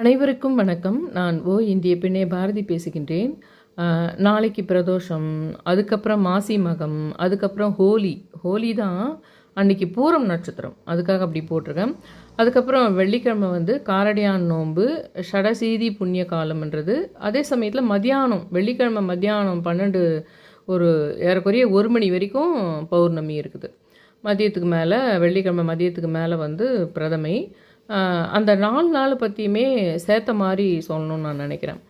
அனைவருக்கும் வணக்கம். நான் ஓ இந்திய பெண்ணே பாரதி பேசுகின்றேன். நாளைக்கு பிரதோஷம் அதுக்கப்புறம் மாசி மகம் அதுக்கப்புறம் ஹோலி. ஹோலி தான் அன்னைக்கு பூரம் நட்சத்திரம். அதுக்காக அப்படி போட்டிருக்கேன். அதுக்கப்புறம் வெள்ளிக்கிழமை வந்து காரடியான் நோன்பு ஷடசீதி புண்ணிய காலம்ன்றது. அதே சமயத்தில் மத்தியானம் வெள்ளிக்கிழமை மத்தியானம் பன்னெண்டு ஒரு ஏறக்குறைய ஒரு மணி வரைக்கும் பௌர்ணமி இருக்குது. மதியத்துக்கு மேலே வெள்ளிக்கிழமை மதியத்துக்கு மேலே வந்து பிரதமை. அந்த நாலு நாள் பற்றியுமே சேர்த்த மாதிரி சொல்லணும்னு நான் நினைக்கிறேன்.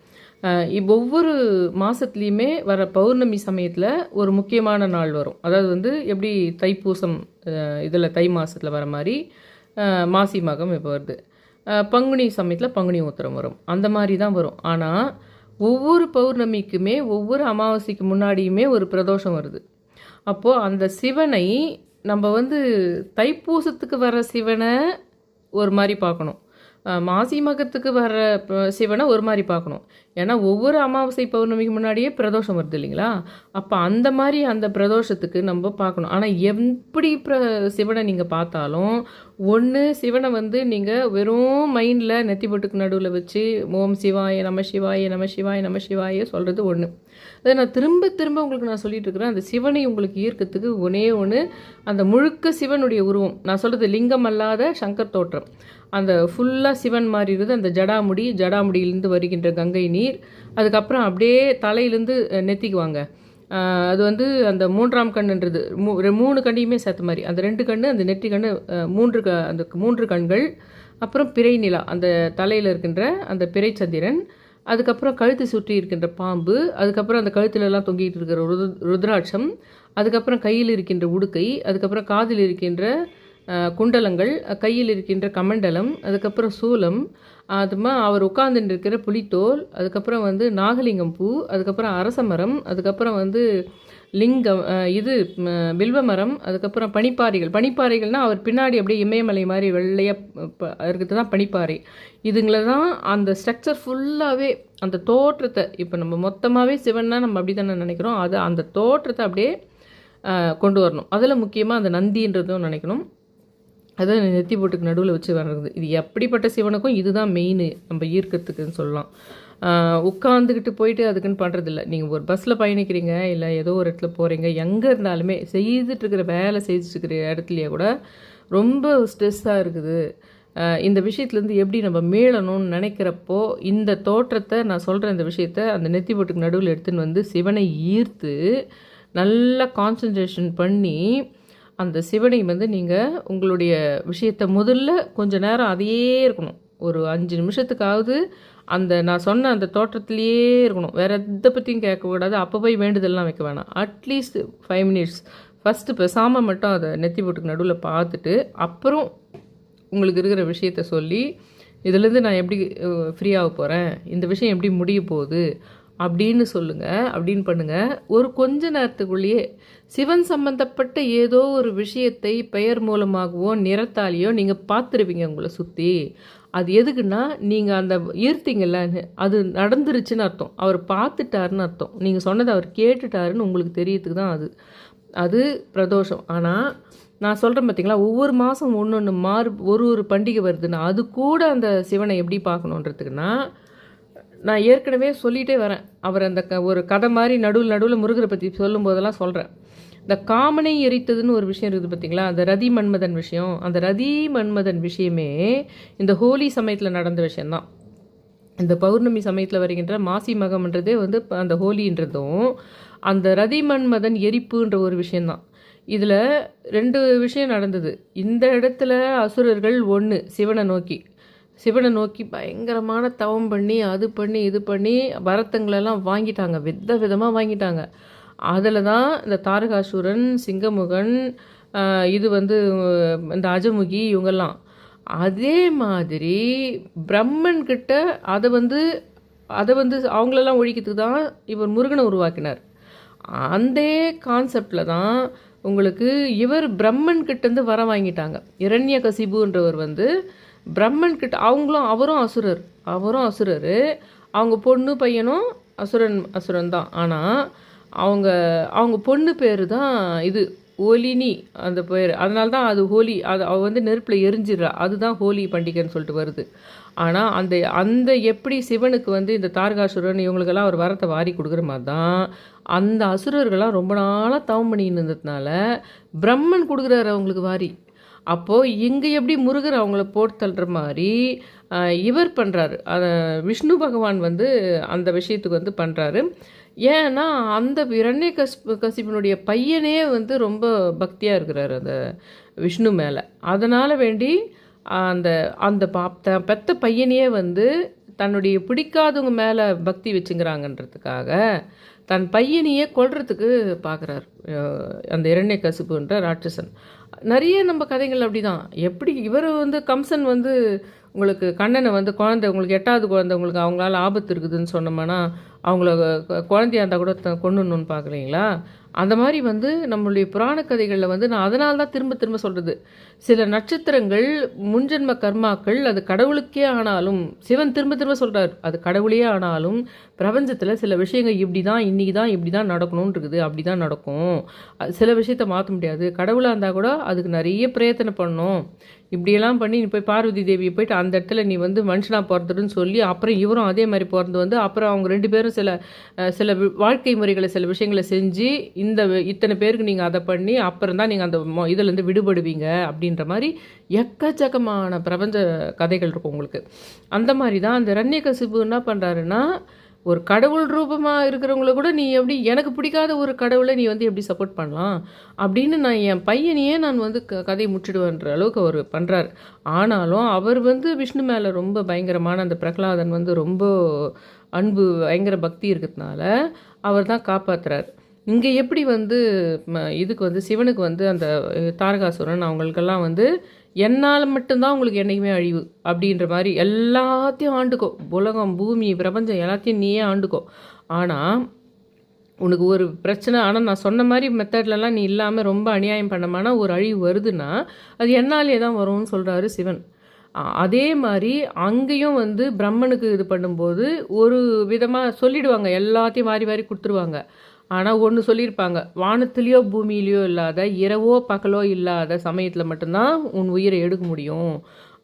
இப்போ ஒவ்வொரு மாதத்துலேயுமே வர பௌர்ணமி சமயத்தில் ஒரு முக்கியமான நாள் வரும். அதாவது வந்து எப்படி தைப்பூசம் இதில் தை மாதத்தில் வர மாதிரி மாசி மகம் இப்போ வருது? பங்குனி சமயத்தில் பங்குனி உத்திரம் வரும். அந்த மாதிரி தான் வரும். ஆனால் ஒவ்வொரு பௌர்ணமிக்குமே ஒவ்வொரு அமாவாசைக்கு முன்னாடியுமே ஒரு பிரதோஷம் வருது. அப்போது அந்த சிவனை நம்ம வந்து தைப்பூசத்துக்கு வர சிவனை ஒரு மாதிரி பார்க்கணும். மாசி மகத்துக்கு வர ப- சிவனை ஒரு மாதிரி பார்க்கணும். ஏன்னா ஒவ்வொரு அமாவாசை பௌர்ணமிக்கு முன்னாடியே பிரதோஷம் வருது இல்லைங்களா? அப்போ அந்த மாதிரி அந்த பிரதோஷத்துக்கு நம்ம பார்க்கணும். ஆனால் எப்படி பிர சிவனை நீங்கள் பார்த்தாலும் ஒன்று சிவனை வந்து நீங்கள் வெறும் மைண்டில் நெத்தி போட்டுக்கு நடுவில் வச்சு ஓம் சிவாய நம சிவாய நம சிவாய நம சிவாய சொல்கிறது ஒன்று அதை நான் திரும்ப திரும்ப உங்களுக்கு நான் சொல்லிட்டு இருக்கிறேன். அந்த சிவனை உங்களுக்கு ஈர்க்கத்துக்கு ஒன்றே ஒன்று அந்த முழுக்க சிவனுடைய உருவம். நான் சொல்கிறது லிங்கம் அல்லாத சங்கர் தோற்றம். அந்த ஃபுல்லாக சிவன் மாதிரி இருக்குது அந்த ஜடாமுடி ஜடாமுடியிலேருந்து வருகின்ற கங்கை நீர். அதுக்கப்புறம் அப்படியே தலையிலேருந்து நெத்திக்குவாங்க. அது வந்து அந்த மூன்றாம் கண்ணுன்றது. மூ ரெ- மூணு கண்ணையுமே சேர்த்த மாதிரி. அந்த ரெண்டு கண் அந்த நெற்றி கண் மூன்று க அந்த மூன்று கண்கள். அப்புறம் பிறை நிலா அந்த தலையில் இருக்கின்ற அந்த பிறை சந்திரன். அதுக்கப்புறம் கழுத்து சுற்றி இருக்கின்ற பாம்பு. அதுக்கப்புறம் அந்த கழுத்துலலாம் தொங்கிட்டு இருக்கிற ருத்ராட்சம். அதுக்கப்புறம் கையில் இருக்கின்ற உடுக்கை. அதுக்கப்புறம் காதில் இருக்கின்ற குண்டலங்கள் கையில் இருக்கின்ற கமண்டலம் அதுக்கப்புறம் சூலம் அதுமா அவர் உட்கார்ந்துட்டு இருக்கிற புலித்தோல் அதுக்கப்புறம் வந்து நாகலிங்கம் பூ அதுக்கப்புறம் அரச மரம் அதுக்கப்புறம் வந்து லிங்கம் இது ம, மரம் அதுக்கப்புறம் பனிப்பாறைகள். பனிப்பாறைகள்னால் அவர் பின்னாடி அப்படியே இமயமலை மாதிரி வெள்ளையாக இருக்கிறது தான் பனிப்பாறை. இதுங்கள தான் அந்த ஸ்ட்ரக்சர் ஃபுல்லாகவே அந்த தோற்றத்தை இப்போ நம்ம மொத்தமாகவே சிவன்னா நம்ம அப்படி தானே நினைக்கிறோம் அது அந்த தோற்றத்தை அப்படியே கொண்டு வரணும். அதில் முக்கியமாக அந்த நந்தின்றதும் நினைக்கணும். அதை நெத்தி போட்டுக்கு நடுவில் வச்சு வர்றது. இது எப்படிப்பட்ட சிவனுக்கும் இதுதான் மெயின் நம்ம ஈர்க்கிறதுக்குன்னு சொல்லலாம். உட்காந்துக்கிட்டு போயிட்டு அதுக்குன்னு பண்ணுறதில்ல நீங்கள் ஒரு பஸ்ஸில் பயணிக்கிறீங்க இல்லை ஏதோ ஒரு இடத்துல போகிறீங்க எங்கே இருந்தாலுமே செய்துட்டுருக்கிற வேலை செய்துட்டுருக்கிற இடத்துலையே கூட ரொம்ப ஸ்ட்ரெஸ்ஸாக இருக்குது. இந்த விஷயத்துலேருந்து எப்படி நம்ம மீளணும்னு நினைக்கிறப்போ இந்த தோற்றத்தை நான் சொல்கிற இந்த விஷயத்த அந்த நெத்தி போட்டுக்கு நடுவில் எடுத்துன்னு வந்து சிவனை ஈர்த்து நல்லா கான்சன்ட்ரேஷன் பண்ணி அந்த சிவனை வந்து நீங்கள் உங்களுடைய விஷயத்தை முதல்ல கொஞ்ச நேரம் அதையே இருக்கணும். ஒரு அஞ்சு நிமிஷத்துக்காவது அந்த நான் சொன்ன அந்த தோட்டத்துலேயே இருக்கணும். வேறு எதை பற்றியும் கேட்கக்கூடாது அப்போ போய் வேண்டுதல்லாம் வைக்க வேணாம். அட்லீஸ்ட் ஃபைவ் மினிட்ஸ் ஃபஸ்ட்டு பேசாமல் மட்டும் அதை நெத்தி போட்டுக்கு நடுவில் பார்த்துட்டு அப்புறம் உங்களுக்கு இருக்கிற விஷயத்த சொல்லி இதுலேருந்து நான் எப்படி ஃப்ரீ ஆக போகிறேன் இந்த விஷயம் எப்படி முடிய போகுது? அப்படின்னு சொல்லுங்கள் அப்படின்னு பண்ணுங்கள் ஒரு கொஞ்ச நேரத்துக்குள்ளேயே சிவன் சம்பந்தப்பட்ட ஏதோ ஒரு விஷயத்தை பெயர் மூலமாகவோ நிறத்தாலேயோ நீங்கள் பார்த்துருவீங்க உங்களை சுற்றி அது எதுக்குன்னா நீங்கள் அந்த ஈர்த்திங்கள்ல அது நடந்துருச்சுன்னு அர்த்தம். அவர் பார்த்துட்டாருன்னு அர்த்தம். நீங்கள் சொன்னதை அவர் கேட்டுட்டாருன்னு உங்களுக்கு தெரியறதுக்கு தான் அது. அது பிரதோஷம். ஆனால் நான் சொல்கிறேன் பார்த்தீங்களா ஒவ்வொரு மாதம் ஒன்று ஒன்று மாறு ஒரு ஒரு பண்டிகை வருதுன்னா அது கூட அந்த சிவனை எப்படி பார்க்கணுன்றதுக்குன்னா நான் ஏற்கனவே சொல்லிகிட்டே வரேன். அவர் அந்த க ஒரு கதை மாதிரி நடுவில் நடுவில் முருகரை பற்றி சொல்லும் போதெல்லாம் சொல்கிறேன் இந்த காமனை எரித்ததுன்னு ஒரு விஷயம் இருக்குது பார்த்தீங்களா அந்த ரதி மன்மதன் விஷயம். அந்த ரதி மன்மதன் விஷயமே இந்த ஹோலி சமயத்தில் நடந்த விஷயந்தான் இந்த பௌர்ணமி சமயத்தில் வருகின்ற மாசி மகம்ன்றதே வந்து அந்த ஹோலின்றதும் அந்த ரதி மன்மதன் எரிப்புன்ற ஒரு விஷயந்தான் இதில் ரெண்டு விஷயம் நடந்தது. இந்த இடத்துல அசுரர்கள் ஒன்று சிவனை நோக்கி. சிவனை நோக்கி பயங்கரமான தவம் பண்ணி அது பண்ணி இது பண்ணி வரத்தங்களெல்லாம் வாங்கிட்டாங்க. வித விதமாக வாங்கிட்டாங்க. அதில் தான் இந்த தாரகாசுரன் சிங்கமுகன் இது வந்து இந்த அஜமுகி இவங்கெல்லாம். அதே மாதிரி பிரம்மன்கிட்ட அதை வந்து அதை வந்து அவங்களெல்லாம் ஒழிக்கிறதுக்கு தான் இவர் முருகனை உருவாக்கினார். அந்த கான்செப்டில் தான் உங்களுக்கு இவர் பிரம்மன் கிட்டேருந்து வர வாங்கிட்டாங்க. இரண்ய கசிபுன்றவர் வந்து பிரம்மன் கிட்ட அவங்களும் அவரும் அசுரர். அவரும் அசுரர். அவங்க பொண்ணு பையனும் அசுரன் அசுரன் தான். ஆனால் அவங்க அவங்க பொண்ணு பேர் தான் இது ஹோலினி அந்த பேர். அதனால தான் அது ஹோலி அது அவள் வந்து நெருப்பில் எரிஞ்சிடுறா. அதுதான் ஹோலி பண்டிகைன்னு சொல்லிட்டு வருது. ஆனால் அந்த அந்த எப்படி சிவனுக்கு வந்து இந்த தாரகாசுரன் இவங்களுக்கெல்லாம் ஒரு வரத்தை வாரி கொடுக்குற மாதிரி தான் அந்த அசுரர்கள்லாம் ரொம்ப நாளாக தவம் பண்ணின்னு இருந்ததுனால பிரம்மன் கொடுக்குறாரு அவங்களுக்கு வாரி. அப்போது இங்கே எப்படி முருகர் அவங்கள போட்டு தள்ளுற மாதிரி இவர் பண்ணுறாரு விஷ்ணு பகவான் வந்து அந்த விஷயத்துக்கு வந்து பண்ணுறாரு ஏன்னா அந்த இரண்ய கசிப்பு கசிப்பினுடைய பையனே வந்து ரொம்ப பக்தியாக இருக்கிறார் அந்த விஷ்ணு மேலே. அதனால் வேண்டி அந்த அந்த பாப் த- பெத்த பையனையே வந்து தன்னுடைய பிடிக்காதவங்க மேலே பக்தி வச்சுங்கிறாங்கன்றதுக்காக தன் பையனையே கொள்றதுக்கு பார்க்குறாரு அந்த இரண்ய கசிப்புன்ற ராட்சசன். நிறைய நம்ம கதைகள் அப்படிதான். எப்படி இவர் வந்து கம்சன் வந்து உங்களுக்கு கண்ணனை வந்து குழந்தை உங்களுக்கு எட்டாவது குழந்தை உங்களுக்கு அவங்களால ஆபத்து இருக்குதுன்னு சொன்னோம்னா அவங்கள குழந்தையாக குழந்தையா இருந்தால் கூட கொண்டுணுன்னு பார்க்குறீங்களா? அந்த மாதிரி வந்து நம்மளுடைய புராண கதைகளில் வந்து நான் அதனால தான் திரும்ப திரும்ப சொல்கிறது சில நட்சத்திரங்கள் முன்ஜென்ம கர்மாக்கள் அது கடவுளுக்கே ஆனாலும் சிவன் திரும்ப திரும்ப சொல்கிறார் அது கடவுளே ஆனாலும் பிரபஞ்சத்தில் சில விஷயங்கள் இப்படி தான் இன்றைக்கி தான் இப்படி தான் நடக்கணும்னு இருக்குது அப்படி தான் நடக்கும். அது சில விஷயத்த மாற்ற முடியாது. கடவுளாக இருந்தால் கூட அதுக்கு நிறைய பிரயத்தனை பண்ணும். இப்படியெல்லாம் பண்ணி நீ போய் பார்வதி தேவியை போயிட்டு அந்த இடத்துல நீ வந்து மனுஷனாக பிறந்துடுன்னு சொல்லி அப்புறம் இவரும் அதே மாதிரி பிறந்து வந்து அப்புறம் அவங்க ரெண்டு பேரும் சில சில வாழ்க்கை முறைகளை சில விஷயங்களை செஞ்சு இந்த இத்தனை பேருக்கு நீங்கள் அதை பண்ணி அப்புறம் தான் நீங்கள் அந்த மொ- இதுலேருந்து விடுபடுவீங்க அப்படின்ற மாதிரி எக்கச்சக்கமான பிரபஞ்ச கதைகள் இருக்கும் உங்களுக்கு. அந்த மாதிரி தான் அந்த ரண்யகசிபு என்ன பண்ணுறாருன்னா ஒரு கடவுள் ரூபமாக இருக்கிறவங்கள கூட நீ எப்படி எனக்கு பிடிக்காத ஒரு கடவுளை நீ வந்து எப்படி சப்போர்ட் பண்ணலாம் அப்படின்னு நான் என் பையனையே நான் வந்து க கதையை முற்றிடுவேன்ற அளவுக்கு அவர் பண்ணுறாரு ஆனாலும் அவர் வந்து விஷ்ணு மேலே ரொம்ப பயங்கரமான அந்த பிரகலாதன் வந்து ரொம்ப அன்பு பயங்கர பக்தி இருக்கிறதுனால அவர் தான் காப்பாத்துறாரு. இங்கே எப்படி வந்து ம, இதுக்கு வந்து சிவனுக்கு வந்து அந்த தாரகாசுரன் அவங்களுக்கெல்லாம் வந்து என்னால் மட்டும்தான் உங்களுக்கு என்றைக்குமே அழிவு அப்படின்ற மாதிரி எல்லாத்தையும் ஆண்டுக்கோ. உலகம் பூமி பிரபஞ்சம் எல்லாத்தையும் நீயே ஆண்டுக்கோ. ஆனால் உனக்கு ஒரு பிரச்சனை ஆனால் நான் சொன்ன மாதிரி மெத்தட்லலாம் நீ இல்லாமல் ரொம்ப அநியாயம் பண்ணமானா ஒரு அழிவு வருதுன்னா அது என்னாலே தான் வரும்னு சொல்கிறாரு சிவன். அதே மாதிரி அங்கேயும் வந்து பிரம்மனுக்கு இது பண்ணும்போது ஒரு விதமாக சொல்லிடுவாங்க. எல்லாத்தையும் வாரி வாரி கொடுத்துருவாங்க. ஆனால் ஒன்று சொல்லியிருப்பாங்க வானத்துலேயோ பூமியிலையோ இல்லாத இரவோ பகலோ இல்லாத சமயத்தில் மட்டும்தான் உன் உயிரை எடுக்க முடியும்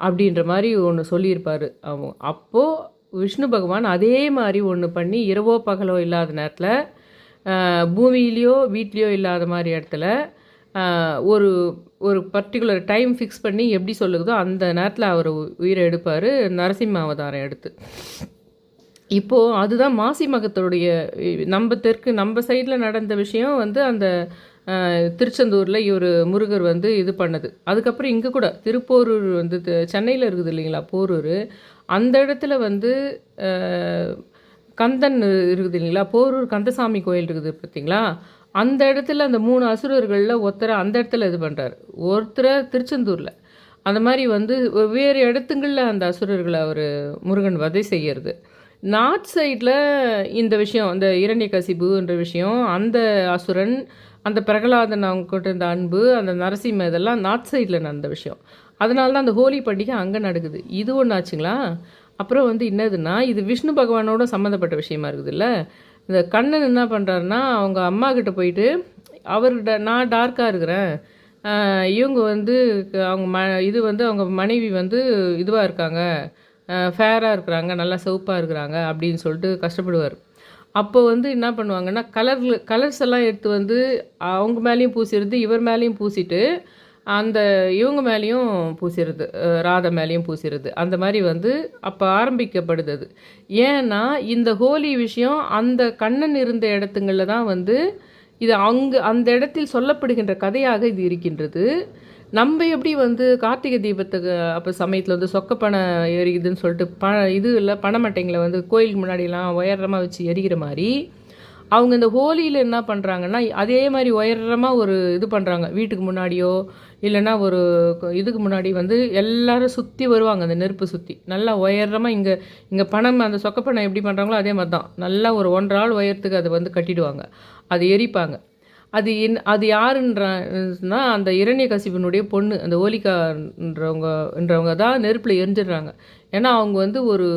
அப்படின்ற மாதிரி ஒன்று சொல்லியிருப்பார் அவங்க. அப்போது விஷ்ணு பகவான் அதே மாதிரி ஒன்று பண்ணி இரவோ பகலோ இல்லாத நேரத்தில் பூமியிலையோ வீட்லேயோ இல்லாத மாதிரி இடத்துல ஒரு ஒரு பர்டிகுலர் டைம் ஃபிக்ஸ் பண்ணி எப்படி சொல்லுதோ அந்த நேரத்தில் அவர் உயிரை எடுப்பார் நரசிம்ம அவதாரம் எடுத்து. இப்போது அதுதான் மாசி மகத்தோடைய நம்ம தெற்கு நம்ம சைடில் நடந்த விஷயம் வந்து அந்த திருச்செந்தூரில் இவர் முருகர் வந்து இது பண்ணது. அதுக்கப்புறம் இங்கே கூட திருப்போரூர் வந்து சென்னையில் இருக்குது இல்லைங்களா போரூர். அந்த இடத்துல வந்து கந்தன் இருக்குது இல்லைங்களா போரூர் கந்தசாமி கோயில் இருக்குது பார்த்தீங்களா? அந்த இடத்துல அந்த மூணு அசுரர்களில் ஒருத்தரை அந்த இடத்துல இது பண்ணுறாரு ஒருத்தரை திருச்செந்தூரில். அந்த மாதிரி வந்து வெவ்வேறு இடத்துங்களில் அந்த அசுரர்களை அவர் முருகன் வதை செய்கிறது நார்த் சைடில் இந்த விஷயம் அந்த இரண்யகசிபுன்ற விஷயம் அந்த அசுரன் அந்த பிரகலாதன் அவங்க கிட்ட இருந்த அன்பு அந்த நரசிம்ம இதெல்லாம் நார்த் சைடில் நடந்த விஷயம். அதனால தான் அந்த ஹோலி பண்டிகை அங்கே நடக்குது. இது ஒன்று ஆச்சுங்களா? அப்புறம் வந்து என்னதுன்னா இது விஷ்ணு பகவானோட சம்மந்தப்பட்ட விஷயமா இருக்குதுல்ல? இந்த கண்ணன் என்ன பண்ணுறாருன்னா அவங்க அம்மா கிட்ட போயிட்டு அவர்கிட்ட நான் டார்க்காக இருக்கிறேன். இவங்க வந்து க- அவங்க ம இது வந்து அவங்க மனைவி வந்து இதுவாக இருக்காங்க. ஃபேராக இருக்கிறாங்க நல்லா சிவப்பாக இருக்கிறாங்க அப்படின்னு சொல்லிட்டு கஷ்டப்படுவார். அப்போ வந்து என்ன பண்ணுவாங்கன்னா கலர் கலர்ஸ் எல்லாம் எடுத்து வந்து அவங்க மேலேயும் பூசிடுது இவர் மேலேயும் பூசிட்டு அந்த இவங்க மேலேயும் பூசிடுது ராதை மேலேயும் பூசிடுது அந்த மாதிரி வந்து அப்போ ஆரம்பிக்கப்படுது. அது ஏன்னா இந்த ஹோலி விஷயம் அந்த கண்ணன் இருந்த இடத்துங்களில் தான் வந்து இது அங்கு அந்த இடத்தில் சொல்லப்படுகின்ற கதையாக இது இருக்கின்றது. நம்ம எப்படி வந்து கார்த்திகை தீபத்துக்கு அப்போ சமயத்தில் வந்து சொக்கப்பனை எரியுதுன்னு சொல்லிட்டு ப இது இல்லை பனைமட்டைங்களை வந்து கோயிலுக்கு முன்னாடிலாம் உயரமாக வச்சு எரிகிற மாதிரி அவங்க இந்த ஹோலியில் என்ன பண்ணுறாங்கன்னா அதே மாதிரி உயரமாக ஒரு இது பண்ணுறாங்க வீட்டுக்கு முன்னாடியோ இல்லைன்னா ஒரு இதுக்கு முன்னாடி வந்து எல்லாரும் சுற்றி வருவாங்க அந்த நெருப்பு சுற்றி நல்லா உயரமாக இங்கே இங்கே பணம் அந்த சொக்கப்பணம் எப்படி பண்ணுறாங்களோ அதே மாதிரி தான் நல்லா ஒரு ஒன்றரை ஆள் உயரத்துக்கு அதை வந்து கட்டிடுவாங்க. அது எரிப்பாங்க. அது என் அது யாருன்றனா அந்த இரணிய இரண்யகசிபனுடைய பொண்ணு அந்த ஓலிகான்றவங்க என்றவங்க தான் நெருப்பில் எரிஞ்சிடுறாங்க. ஏன்னா அவங்க வந்து ஒரு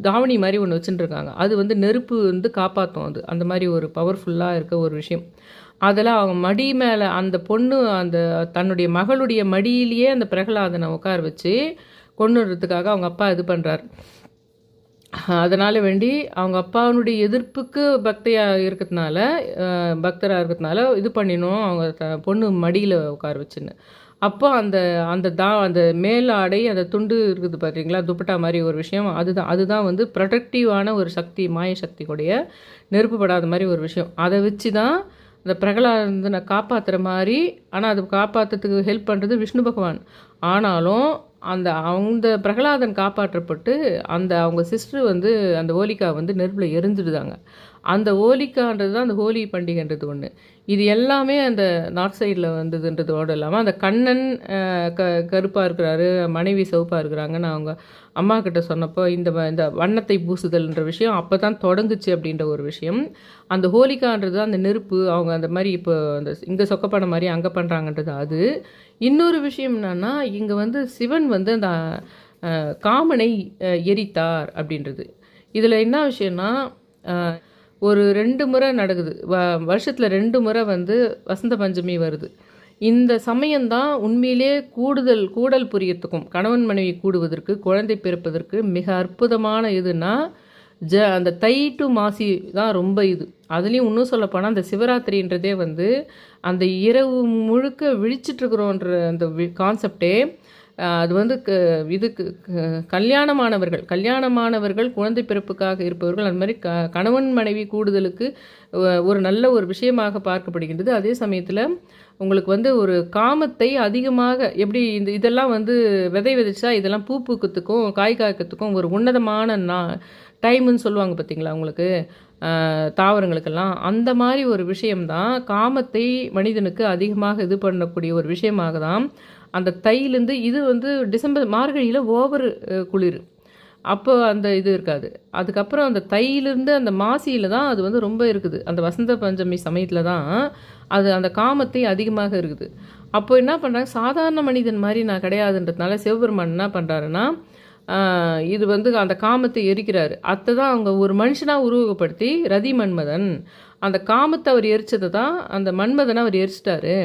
தாவணி மாதிரி ஒன்று வச்சுட்டுருக்காங்க அது வந்து நெருப்பு வந்து காப்பாற்றும் அது. அந்த மாதிரி ஒரு பவர்ஃபுல்லாக இருக்க ஒரு விஷயம். அதில் அவங்க மடி மேலே அந்த பொண்ணு அந்த தன்னுடைய மகளுடைய மடியிலேயே அந்த பிரகலாதனை உட்கார வச்சு கொண்டுறதுக்காக அவங்க அப்பா இது பண்ணுறாரு அதனால் வேண்டி அவங்க அப்பாவுடைய எதிர்ப்புக்கு பக்தியாக இருக்கிறதுனால பக்தராக இருக்கிறதுனால இது பண்ணினோம். அவங்க த பொண்ணு மடியில் உட்கார வச்சுன்னு. அப்போ அந்த அந்த தா அந்த மேல் ஆடை அந்த துண்டு இருக்குது பார்த்தீங்களா துப்பட்டா மாதிரி ஒரு விஷயம். அதுதான் அதுதான் வந்து ப்ரொடக்டிவான ஒரு சக்தி மாய சக்தி கூடிய நெருப்புப்படாத மாதிரி ஒரு விஷயம். அதை வச்சு தான் இந்த பிரகலாதனை காப்பாற்றுற மாதிரி ஆனால் அது காப்பாற்றுறதுக்கு ஹெல்ப் பண்ணுறது விஷ்ணு பகவான். ஆனாலும் அந்த அந்த பிரகலாதன் காப்பாற்றப்பட்டு அந்த அவங்க சிஸ்டர் வந்து அந்த ஓலிக்கா வந்து நெருப்பில் எரிஞ்சிடுதாங்க. அந்த ஹோலிக்கான்றது தான் அந்த ஹோலி பண்டிகைன்றது ஒன்று இது எல்லாமே அந்த நார்த் சைடில் வந்ததுன்றதோடு இல்லாமல் அந்த கண்ணன் க கருப்பாக இருக்கிறாரு மனைவி சிவப்பாக இருக்கிறாங்கன்னு அவங்க அம்மா கிட்ட சொன்னப்போ இந்த இந்த வண்ணத்தை பூசுதல்ன்ற விஷயம் அப்போ தான் தொடங்குச்சு அப்படின்ற ஒரு விஷயம். அந்த ஹோலிக்கான்றது அந்த நெருப்பு அவங்க அந்த மாதிரி இப்போ அந்த இங்கே சொக்கப்பட மாதிரி அங்கே பண்ணுறாங்கன்றது அது. இன்னொரு விஷயம் என்னன்னா இங்கே வந்து சிவன் வந்து அந்த காமனை எரித்தார் அப்படின்றது. இதில் என்ன விஷயம்னா ஒரு ரெண்டு முறை நடக்குது. வ வருஷத்தில் ரெண்டு முறை வந்து வசந்த பஞ்சமி வருது. இந்த சமயம்தான் உண்மையிலே கூடுதல் கூடல் புரியறதுக்கும் கணவன் மனைவி கூடுவதற்கு குழந்தை பிறப்பதற்கு மிக அற்புதமான இதுனா ஜ அந்த தை டு மாசி தான் ரொம்ப இது. அதுலேயும் இன்னும் சொல்லப்போனால் அந்த சிவராத்திரின்றதே வந்து அந்த இரவு முழுக்க விழிச்சிட்ருக்குறோன்ற அந்த கான்செப்டே அது வந்து க இதுக்கு கல்யாணமானவர்கள் கல்யாணமானவர்கள் குழந்தை பிறப்புக்காக இருப்பவர்கள் அந்த மாதிரி க கணவன் மனைவி கூடுதலுக்கு ஒரு நல்ல ஒரு விஷயமாக பார்க்கப்படுகின்றது. அதே சமயத்தில் உங்களுக்கு வந்து ஒரு காமத்தை அதிகமாக எப்படி இந்த இதெல்லாம் வந்து விதை விதைச்சா இதெல்லாம் பூ பூக்கத்துக்கும் காய் காய்க்கத்துக்கும் ஒரு உன்னதமான நா டைமுன்னு சொல்லுவாங்க பார்த்தீங்களா உங்களுக்கு? தாவரங்களுக்கெல்லாம். அந்த மாதிரி ஒரு விஷயம்தான் காமத்தை மனிதனுக்கு அதிகமாக இது பண்ணக்கூடிய ஒரு விஷயமாக தான் அந்த தையிலேருந்து இது வந்து டிசம்பர் மார்கழியில் ஓவர் குளிர். அப்போ அந்த இது இருக்காது. அதுக்கப்புறம் அந்த தையிலேருந்து அந்த மாசியில் தான் அது வந்து ரொம்ப இருக்குது. அந்த வசந்த பஞ்சமி சமயத்தில் தான் அது அந்த காமத்தை அதிகமாக இருக்குது. அப்போ என்ன பண்ணுறாங்க சாதாரண மனிதன் மாதிரி நான் கிடையாதுன்றதுனால சிவபெருமான் என்ன பண்ணுறாருன்னா இது வந்து அந்த காமத்தை எரிக்கிறாரு. அத்தை தான் அவங்க ஒரு மனுஷனாக உருவகப்படுத்தி ரதி மன்மதன் அந்த காமத்தை அவர் எரிச்சதை தான் அந்த மன்மதனை அவர் எரிச்சிட்டாரு.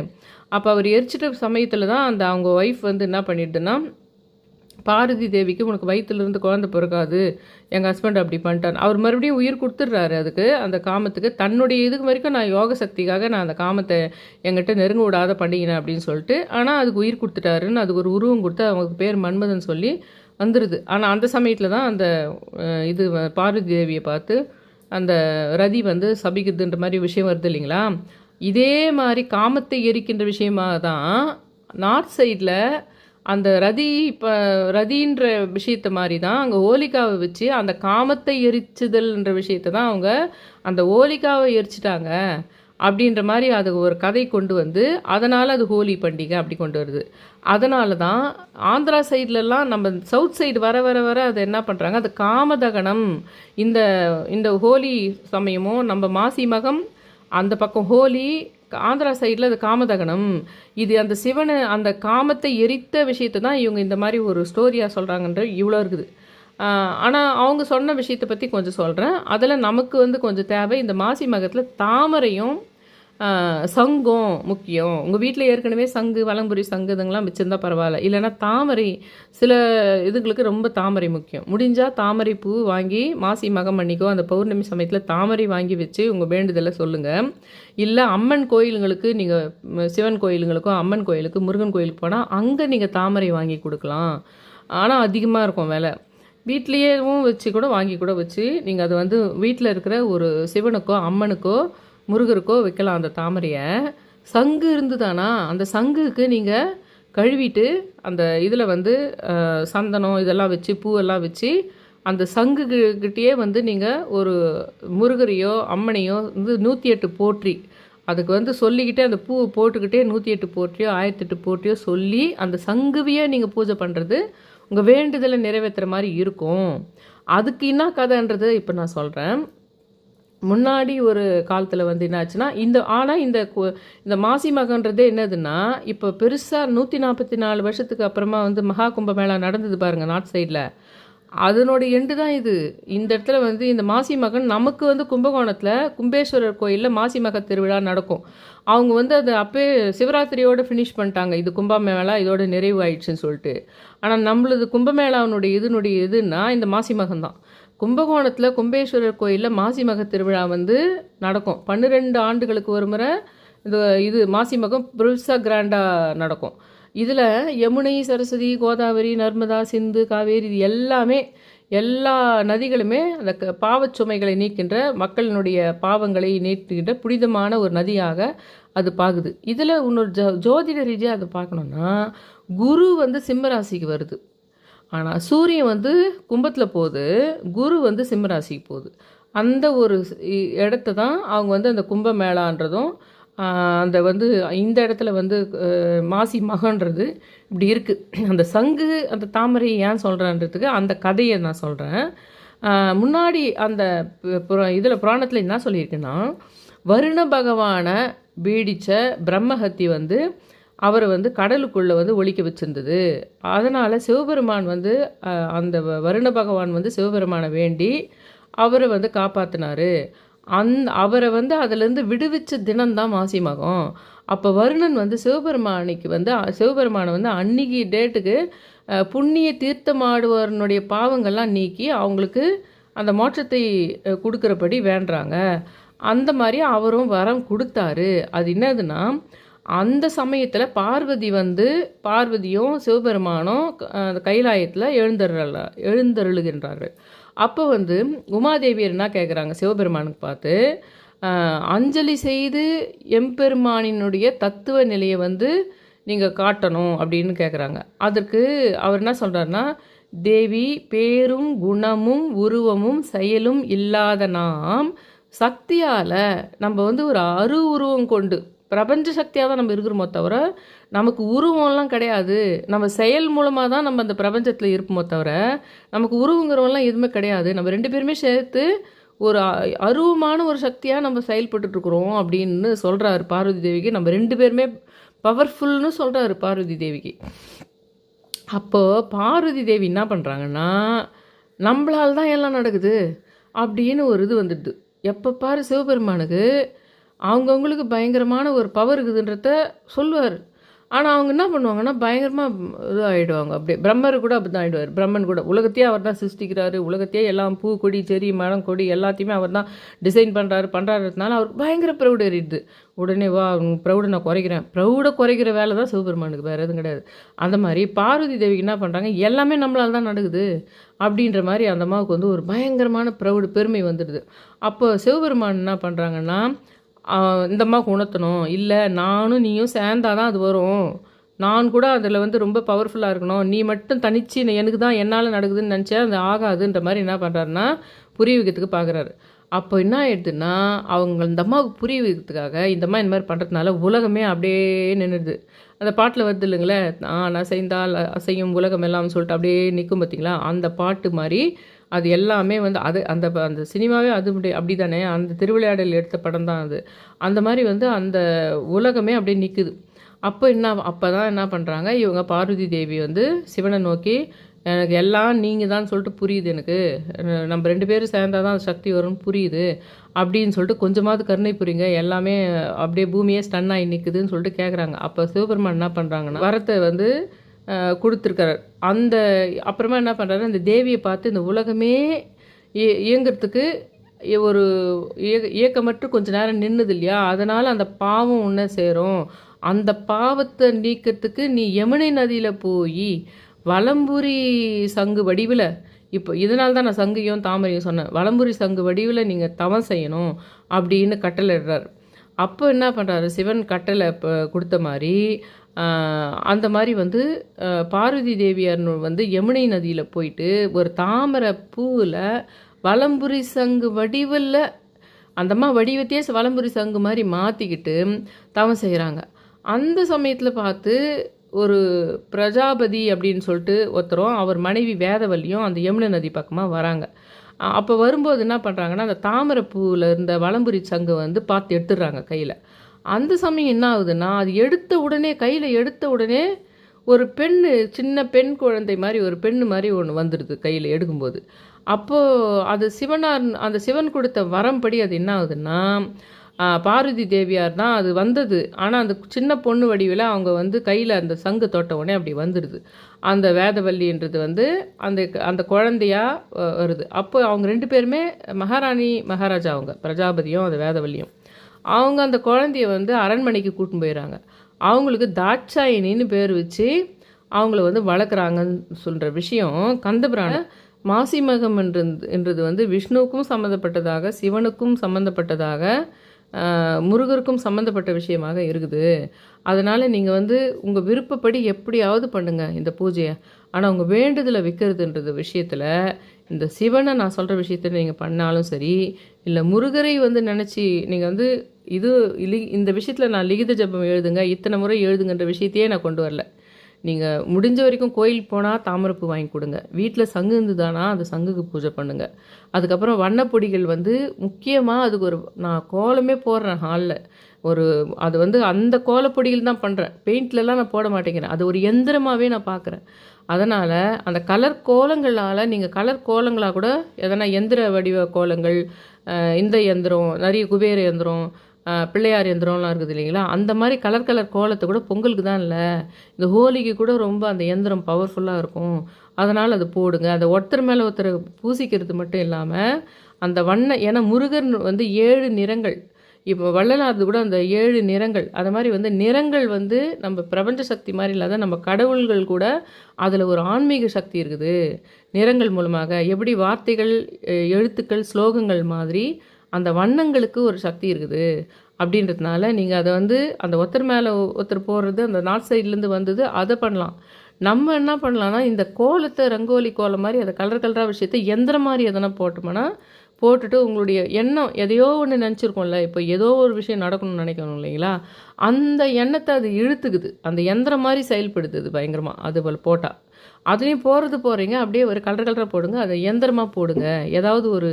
அப்போ அவர் எரிச்சிட்ட சமயத்தில் தான் அந்த அவங்க ஒய்ஃப் வந்து என்ன பண்ணிடுதுன்னா பாரதி தேவிக்கு உனக்கு வயிற்றுலேருந்து குழந்தை பிறக்காது எங்கள் ஹஸ்பண்ட் அப்படி பண்ணிட்டான் அவர் மறுபடியும் உயிர் கொடுத்துட்றாரு அதுக்கு அந்த காமத்துக்கு. தன்னுடைய இதுக்கு வரைக்கும் நான் யோக சக்திக்காக நான் அந்த காமத்தை எங்கிட்ட நெருங்க விடாத பண்ணிக்கினேன் அப்படின்னு சொல்லிட்டு ஆனால் அதுக்கு உயிர் கொடுத்துட்டாருன்னு அதுக்கு ஒரு உருவம் கொடுத்து அவங்களுக்கு பேர் மன்மதன் சொல்லி வந்துடுது ஆனால் அந்த சமயத்தில் தான் அந்த இது பார்வதி தேவியை பார்த்து அந்த ரதி வந்து சபிக்குதுன்ற மாதிரி விஷயம் வருது இல்லைங்களா? இதே மாதிரி காமத்தை எரிக்கின்ற விஷயமாக தான் நார்த் சைடில் அந்த ரதி இப்போ ரதின்ற விஷயத்த மாதிரி தான் அங்கே ஓலிக்காவை வச்சு அந்த காமத்தை எரிச்சுதல்ன்ற விஷயத்த தான் அவங்க அந்த ஓலிக்காவை எரிச்சிட்டாங்க. அப்படின்ற மாதிரி அது ஒரு கதை கொண்டு வந்து அதனால் அது ஹோலி பண்டிகை அப்படி கொண்டு வருது. அதனால தான் ஆந்திரா சைட்லலாம் நம்ம சவுத் சைடு வர வர வர அதை என்ன பண்ணுறாங்க அது காமதகனம். இந்த இந்த ஹோலி சமயமும் நம்ம மாசி மகம் அந்த பக்கம் ஹோலி ஆந்திரா சைடில் அது காமதகனம். இது அந்த சிவனை அந்த காமத்தை எரித்த விஷயத்தை தான் இவங்க இந்த மாதிரி ஒரு ஸ்டோரியாக சொல்கிறாங்கன்ற இவ்வளோ இருக்குது. ஆனால் அவங்க சொன்ன விஷயத்தை பற்றி கொஞ்சம் சொல்கிறேன் அதில் நமக்கு வந்து கொஞ்சம் தேவை. இந்த மாசி மகத்தில் தாமரையும் சங்கம் முக்கியம். உங்கள் வீட்டில் ஏற்கனவே சங்கு வலம்புரி சங்கு இதுங்கெல்லாம் வச்சுருந்தா பரவாயில்ல. இல்லைன்னா தாமரை சில இதுங்களுக்கு ரொம்ப தாமரை முக்கியம். முடிஞ்சால் தாமரை பூ வாங்கி மாசி மகம் அன்னைக்கோ அந்த பௌர்ணமி சமயத்தில் தாமரை வாங்கி வச்சு உங்கள் வேண்டுதலை சொல்லுங்கள் இல்லை அம்மன் கோயிலுங்களுக்கு நீங்கள் சிவன் கோயிலுங்களுக்கும் அம்மன் கோயிலுக்கு முருகன் கோயிலுக்கு போனால் அங்கே நீங்கள் தாமரை வாங்கி கொடுக்கலாம். ஆனால் அதிகமாக இருக்கும் விலை. வீட்லேயேவும் வச்சு கூட வாங்கி கூட வச்சு நீங்கள் அது வந்து வீட்டில் இருக்கிற ஒரு சிவனுக்கோ அம்மனுக்கோ முருகருக்கோ வைக்கலாம் அந்த தாமரையை. சங்கு இருந்துதானா? அந்த சங்குக்கு நீங்கள் கழுவிட்டு அந்த இதில் வந்து சந்தனம் இதெல்லாம் வச்சு பூவெல்லாம் வச்சு அந்த சங்கு கிட்டேயே வந்து நீங்கள் ஒரு முருகரையோ அம்மனையோ வந்து நூற்றி எட்டு போற்றி. அதுக்கு வந்து சொல்லிக்கிட்டே அந்த பூ போட்டுக்கிட்டே நூற்றி எட்டு போற்றியோ ஆயிரத்தெட்டு போற்றியோ சொல்லி அந்த சங்குவையே நீங்கள் பூஜை பண்ணுறது உங்கள் வேண்டுதலை நிறைவேற்றுற மாதிரி இருக்கும். அதுக்கு என்ன கதைன்றது இப்போ நான் சொல்கிறேன் முன்னாடி ஒரு காலத்தில் வந்து என்னாச்சுன்னா இந்த ஆனால் இந்த இந்த மாசி மகன்றதே என்னதுன்னா இப்போ பெருசாக நூற்றி நாற்பத்தி நாலு வருஷத்துக்கு அப்புறமா வந்து மகா கும்பமேளா நடந்தது பாருங்கள் நார்த் சைடில். அதனோட எண்டு தான் இது. இந்த இடத்துல வந்து இந்த மாசி மகன் நமக்கு வந்து கும்பகோணத்தில் கும்பேஸ்வரர் கோயிலில் மாசி மக திருவிழா நடக்கும். அவங்க வந்து அதை அப்பயே சிவராத்திரியோடு ஃபினிஷ் பண்ணிட்டாங்க. இது கும்பமேளா இதோட நிறைவு ஆயிடுச்சுன்னு சொல்லிட்டு. ஆனால் நம்மளது கும்பமேளாவினுடைய இதனுடைய இதுன்னா இந்த மாசி மகம் தான் கும்பகோணத்தில் கும்பேஸ்வரர் கோயிலில் மாசி மக திருவிழா வந்து நடக்கும். பன்னிரெண்டு ஆண்டுகளுக்கு ஒரு முறை இந்த இது மாசி மகம் பெருசாக கிராண்டாக நடக்கும். இதில் யமுனை சரஸ்வதி கோதாவரி நர்மதா சிந்து காவேரி இது எல்லாமே எல்லா நதிகளுமே அந்த க சுமைகளை நீக்கின்ற மக்களினுடைய பாவங்களை நீட்டுகின்ற புனிதமான ஒரு நதியாக அது பாகுது. இதில் இன்னொரு ஜோ ஜோதிட ரீதியாக அதை பார்க்கணுன்னா குரு வந்து சிம்மராசிக்கு வருது. ஆனால் சூரியன் வந்து கும்பத்தில் போகுது குரு வந்து சிம்மராசிக்கு போகுது. அந்த ஒரு இ- இடத்த தான் அவங்க வந்து அந்த கும்ப மேளான்றதும் அந்த வந்து இந்த இடத்துல வந்து மாசி மகன்றது இப்படி இருக்குது அந்த சங்கு அந்த தாமரை ஏன் சொல்கிறேன்றதுக்கு அந்த கதையை நான் சொல்கிறேன் முன்னாடி அந்த இதில் புராணத்தில் என்ன சொல்லியிருக்குன்னா வருண பகவானை பீடித்த பிரம்மஹத்தி வந்து அவரை வந்து கடலுக்குள்ளே வந்து ஒழிக்க வச்சிருந்தது. அதனால் சிவபெருமான் வந்து அந்த வ- வருண பகவான் வந்து சிவபெருமானை வேண்டி அவரை வந்து காப்பாற்றினார் அந் அவரை வந்து அதுலேருந்து விடுவிச்ச தினம்தான் மாசி மகம். அப்போ வருணன் வந்து சிவபெருமானிக்கு வந்து சிவபெருமானை வந்து அன்னைக்கு டேட்டுக்கு புண்ணிய தீர்த்தமாடுவரனுடைய பாவங்கள்லாம் நீக்கி அவங்களுக்கு அந்த மோட்சத்தை கொடுக்குறபடி வேண்டுறாங்க. அந்த மாதிரி அவரும் வரம் கொடுத்தாரு. அது என்னதுன்னா அந்த சமயத்தில் பார்வதி வந்து பார்வதியும் சிவபெருமானும் அந்த கைலாயத்தில் எழுந்தருள எழுந்தருளுகின்றார்கள். அப்போ வந்து உமாதேவியர் என்ன கேட்குறாங்க சிவபெருமானுக்கு பார்த்து அஞ்சலி செய்து எம்பெருமானினுடைய தத்துவ நிலையை வந்து நீங்கள் காட்டணும் அப்படின்னு கேட்குறாங்க அதற்கு அவர் என்ன சொல்கிறாருன்னா தேவி பேரும் குணமும் உருவமும் செயலும் இல்லாத நாம் சக்தியால் நம்ம வந்து ஒரு அரு உருவம் கொண்டு பிரபஞ்ச சக்தியாக தான் நம்ம இருக்கிறோமோ தவிர நமக்கு உருவம்லாம் கிடையாது. நம்ம செயல் மூலமாக தான் நம்ம அந்த பிரபஞ்சத்தில் இருப்போமோ தவிர நமக்கு உருவங்கிறவெல்லாம் எதுவுமே கிடையாது. நம்ம ரெண்டு பேருமே சேர்த்து ஒரு அ- அருவமான ஒரு சக்தியாக நம்ம செயல்பட்டுருக்குறோம் அப்படின்னு சொல்கிறாரு பார்வதி தேவிக்கு. நம்ம ரெண்டு பேருமே பவர்ஃபுல்னு சொல்கிறாரு பார்வதி தேவிக்கு. அப்போது பார்வதி தேவி என்ன பண்ணுறாங்கன்னா நம்மளால் தான் எல்லாம் நடக்குது அப்படின்னு ஒரு இது வந்துடுது. எப்போ பாரு சிவபெருமானுக்கு அவங்கவுங்களுக்கு பயங்கரமான ஒரு பவர் இருக்குதுன்றத சொல்லுவார். ஆனால் அவங்க என்ன பண்ணுவாங்கன்னா பயங்கரமாக இது ஆகிடுவாங்க அப்படியே பிரம்மர் கூட அப்படி தான் ஆகிடுவார் பிரம்மன் கூட உலகத்தையே அவர் தான் சிருஷ்டிக்கிறாரு. உலகத்தையே எல்லாம் பூ கொடி செடி மரம் கொடி எல்லாத்தையுமே அவர் தான் டிசைன் பண்ணுறாரு பண்ணுறாருனால அவருக்கு பயங்கர ப்ரௌட் ஏறிடுது. உடனே வா ப்ரௌடை நான் குறைக்கிறேன். ப்ரௌடை குறைக்கிற வேலை தான் சிவபெருமானுக்கு. வேறு எதுவும் கிடையாது. அந்த மாதிரி பார்வதி தேவிக்கு என்ன பண்ணுறாங்க எல்லாமே நம்மளால் தான் நடக்குது. அப்படின்ற மாதிரி அந்த அம்மாவுக்கு வந்து ஒரு பயங்கரமான ப்ரௌடு பெருமை வந்துடுது. அப்போ சிவபெருமான் என்ன பண்ணுறாங்கன்னா இந்த உணர்த்தணும் இல்லை நானும் நீயும் சேர்ந்தாதான் அது வரும். நான் கூட அதில் வந்து ரொம்ப பவர்ஃபுல்லாக இருக்கணும். நீ மட்டும் தனிச்சு எனக்கு தான் என்னால் நடக்குதுன்னு நினச்சா அது ஆகாதுன்ற மாதிரி என்ன பண்ணுறாருன்னா புரிய வைக்கிறதுக்கு பார்க்குறாரு அப்போ என்ன ஆயிடுதுன்னா அவங்க இந்த அம்மாவுக்கு புரிய வைக்கிறதுக்காக இந்த அம்மா இந்த மாதிரி பண்ணுறதுனால உலகமே அப்படியே நின்றுடுது அந்த பாட்டில் வருது இல்லைங்களே நான் அசைந்தால் அசையும் உலகம் எல்லாம் சொல்லிட்டு அப்படியே நிற்கும் பார்த்தீங்களா அந்த பாட்டு மாதிரி அது எல்லாமே வந்து அது அந்த அந்த சினிமாவே அது அப்படி தானே அந்த திருவிளையாடல் எடுத்த படம் தான் அது. அந்த மாதிரி வந்து அந்த உலகமே அப்படியே நிற்குது அப்போ என்ன அப்போ தான் என்ன பண்ணுறாங்க இவங்க பார்வதி தேவி வந்து சிவனை நோக்கி எனக்கு எல்லாம் நீங்கள் தான் சொல்லிட்டு புரியுது எனக்கு. நம்ம ரெண்டு பேரும் சேர்ந்தாதான் தான் சக்தி வரும்னு புரியுது. அப்படின்னு சொல்லிட்டு கொஞ்சமாவது கருணை புரியுங்க எல்லாமே அப்படியே பூமியே ஸ்டன் ஆகி நிற்குதுன்னு சொல்லிட்டு கேட்குறாங்க அப்போ சிவபெருமான் என்ன பண்ணுறாங்கன்னா வரத்தை வந்து கொடுத்துருக்காரு. அந்த அப்புறமா என்ன பண்ணுறாரு அந்த தேவியை பார்த்து இந்த உலகமே இயங்கிறதுக்கு ஒரு இயக்கமற்று கொஞ்ச நேரம் நின்னுது இல்லையா அதனால் அந்த பாவம் ஒன்று சேரும். அந்த பாவத்தை நீக்கிறதுக்கு நீ யமுனை நதியில் போய் வலம்புரி சங்கு வடிவில் இப்போ இதனால தான் நான் சங்கையும் தாமரையும் சொன்னேன். வலம்புரி சங்கு வடிவில் நீங்கள் தவம் செய்யணும் அப்படின்னு கட்டளையிடுறார். அப்போ என்ன பண்ணுறாரு சிவன் கட்டளை இப்போ கொடுத்த மாதிரி அந்த மாதிரி வந்து பார்வதி தேவியார் வந்து யமுனை நதியில் போயிட்டு ஒரு தாமரை பூவில் வலம்புரி சங்கு வடிவில் அந்தம்மா வடிவத்தையே வலம்புரி சங்கு மாதிரி மாற்றிக்கிட்டு தவம் செய்கிறாங்க அந்த சமயத்தில் பார்த்து ஒரு பிரஜாபதி அப்படின்னு சொல்லிட்டு ஒருத்தரும் அவர் மனைவி வேதவல்லியும் அந்த யமுனை நதி பக்கமாக வராங்க. அப்போ வரும்போது என்ன பண்ணுறாங்கன்னா அந்த தாமரை பூவில் இருந்த வலம்புரி சங்கு வந்து பார்த்து எடுத்துடுறாங்க கையில். அந்த சமயம் என்ன ஆகுதுன்னா அது எடுத்த உடனே கையில் எடுத்த உடனே ஒரு பெண்ணு சின்ன பெண் குழந்தை மாதிரி ஒரு பெண்ணு மாதிரி ஒன்று வந்துடுது கையில் எடுக்கும்போது. அப்போது அது சிவனார் அந்த சிவன் கொடுத்த வரம்படி அது என்ன ஆகுதுன்னா பார்வதி தேவியார் தான் அது வந்தது. ஆனால் அந்த சின்ன பொண்ணு வடிவில் அவங்க வந்து கையில் அந்த சங்கு தொட்ட உடனே அப்படி வந்துடுது அந்த வேதவல்லின்றது வந்து அந்த அந்த குழந்தையாக வருது. அப்போ அவங்க ரெண்டு பேருமே மகாராணி மகாராஜா அவங்க பிரஜாபதியும் அந்த வேதவல்லியும். அவங்க அந்த குழந்தைய வந்து அரண்மனைக்கு கூட்டின்னு போயிடறாங்க அவங்களுக்கு தாட்சாயினின்னு பேர் வச்சு அவங்கள வந்து வளர்க்குறாங்கன்னு சொல்கிற விஷயம் கந்தபுராண மாசிமகம் என்றது என்றது வந்து விஷ்ணுவுக்கும் சம்மந்தப்பட்டதாக சிவனுக்கும் சம்மந்தப்பட்டதாக முருகருக்கும் சம்மந்தப்பட்ட விஷயமாக இருக்குது. அதனால் நீங்கள் வந்து உங்கள் விருப்பப்படி எப்படியாவது பண்ணுங்கள் இந்த பூஜையை. ஆனால் உங்கள் வேண்டுதலை விற்கிறதுன்றது விஷயத்தில் இந்த சிவனை நான் சொல்கிற விஷயத்தில் நீங்கள் பண்ணாலும் சரி இல்லை முருகரை வந்து நினச்சி நீங்கள் வந்து இது லி- இந்த விஷயத்தில் நான் லிகித ஜெபம் எழுதுங்க இத்தனை முறை எழுதுங்கன்ற விஷயத்தையே நான் கொண்டு வரல. நீங்கள் முடிஞ்ச வரைக்கும் கோயில் போனால் தாமரைப்பூ வாங்கி கொடுங்க. வீட்டில் சங்கு இருந்துதானா அந்த சங்குக்கு பூஜை பண்ணுங்கள் அதுக்கப்புறம் வண்ணப்பொடிகள் வந்து முக்கியமாக அதுக்கு ஒரு நான் கோலமே போடுறேன் ஹாலில். ஒரு அது வந்து அந்த கோலப்பொடிகள் தான் பண்ணுறேன் பெயிண்ட்லலாம் நான் போட மாட்டேங்கிறேன். அது ஒரு எந்திரமாகவே நான் பார்க்குறேன் அதனால் அந்த கலர் கோலங்களால் நீங்கள் கலர் கோலங்களாக கூட எதனா எந்திர வடிவ கோலங்கள் இந்த எந்திரம் நிறைய குபேர எந்திரம் பிள்ளையார் எந்திரம்லாம் இருக்குது இல்லைங்களா? அந்த மாதிரி கலர் கலர் கோலத்தை கூட பொங்கலுக்கு தான் இல்லை. இந்த ஹோலிக்கு கூட ரொம்ப அந்த எந்திரம் பவர்ஃபுல்லாக இருக்கும். அதனால் அது போடுங்க. அந்த ஒருத்தர் மேலே ஒருத்தர் பூசிக்கிறது மட்டும் இல்லாமல் அந்த வண்ண ஏன்னா முருகன் வந்து ஏழு நிறங்கள். இப்போ வள்ளலாரது கூட அந்த ஏழு நிறங்கள். அது மாதிரி வந்து நிறங்கள் வந்து நம்ம பிரபஞ்ச சக்தி மாதிரி இல்லாத நம்ம கடவுள்கள் கூட அதில் ஒரு ஆன்மீக சக்தி இருக்குது. நிறங்கள் மூலமாக எப்படி வார்த்தைகள் எழுத்துக்கள் ஸ்லோகங்கள் மாதிரி அந்த வண்ணங்களுக்கு ஒரு சக்தி இருக்குது. அப்படின்றதுனால நீங்கள் அதை வந்து அந்த ஒருத்தர் மேலே ஒருத்தர் போடுறது அந்த நார்த் சைட்லேருந்து வந்தது அதை பண்ணலாம். நம்ம என்ன பண்ணலான்னா இந்த கோலத்தை ரங்கோலி கோலம் மாதிரி அதை கலர் கலராக விஷயத்தை எந்திரம் மாதிரி எதனா போட்டோம்னா போட்டுட்டு உங்களுடைய எண்ணம் எதையோ ஒன்று நினச்சிருக்கோம்ல இப்போ ஏதோ ஒரு விஷயம் நடக்கணும்னு நினைக்கணும் இல்லைங்களா? அந்த எண்ணத்தை அது இழுத்துக்குது. அந்த எந்திரம் மாதிரி செயல்படுது பயங்கரமாக அது போல் போட்டால் அதுலேயும் போகிறது போகிறீங்க அப்படியே ஒரு கலர் கலராக போடுங்க அதை எந்திரமாக போடுங்க. ஏதாவது ஒரு